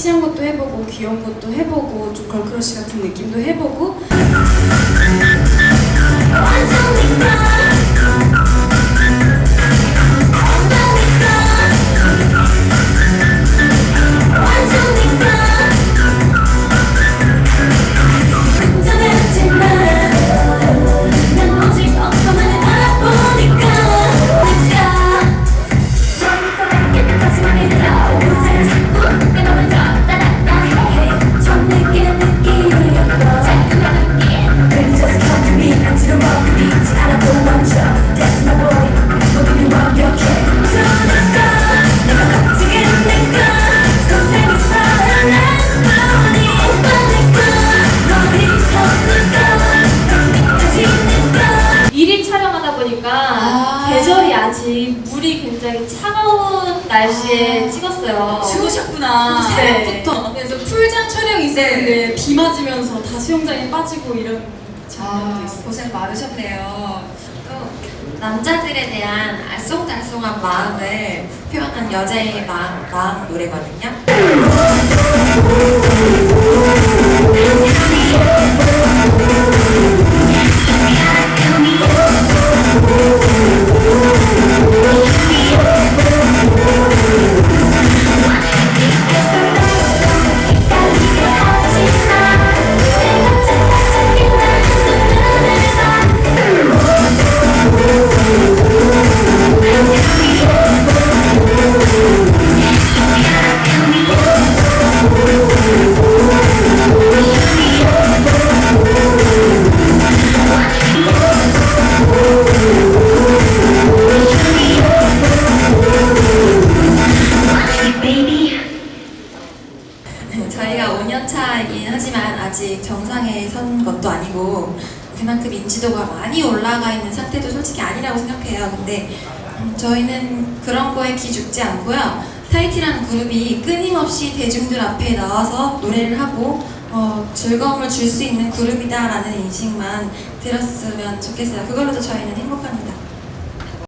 섹시한 것도 해보고 귀여운 것도 해보고 좀 걸크러쉬 같은 느낌도 해보고 아직 물이 굉장히 차가운 날씨에 아. 찍었어요. 추우셨구나. 네. 새벽부터 그래서 풀장 촬영이 있었는데 비 맞으면서 다 수영장에 빠지고 이런 장면도 아, 있어요. 고생 많으셨네요. 또 남자들에 대한 알쏭달쏭한 마음을 표현한 여자의 마음, 마음 노래거든요. 저희가 5년 차이긴 하지만 아직 정상에 선 것도 아니고 그만큼 인지도가 많이 올라가 있는 상태도 솔직히 아니라고 생각해요. 근데 음, 저희는 그런 거에 기죽지 않고요. 타이티라는 그룹이 끊임없이 대중들 앞에 나와서 노래를 하고 어, 즐거움을 줄 수 있는 그룹이다라는 인식만 들었으면 좋겠어요. 그걸로도 저희는 행복합니다.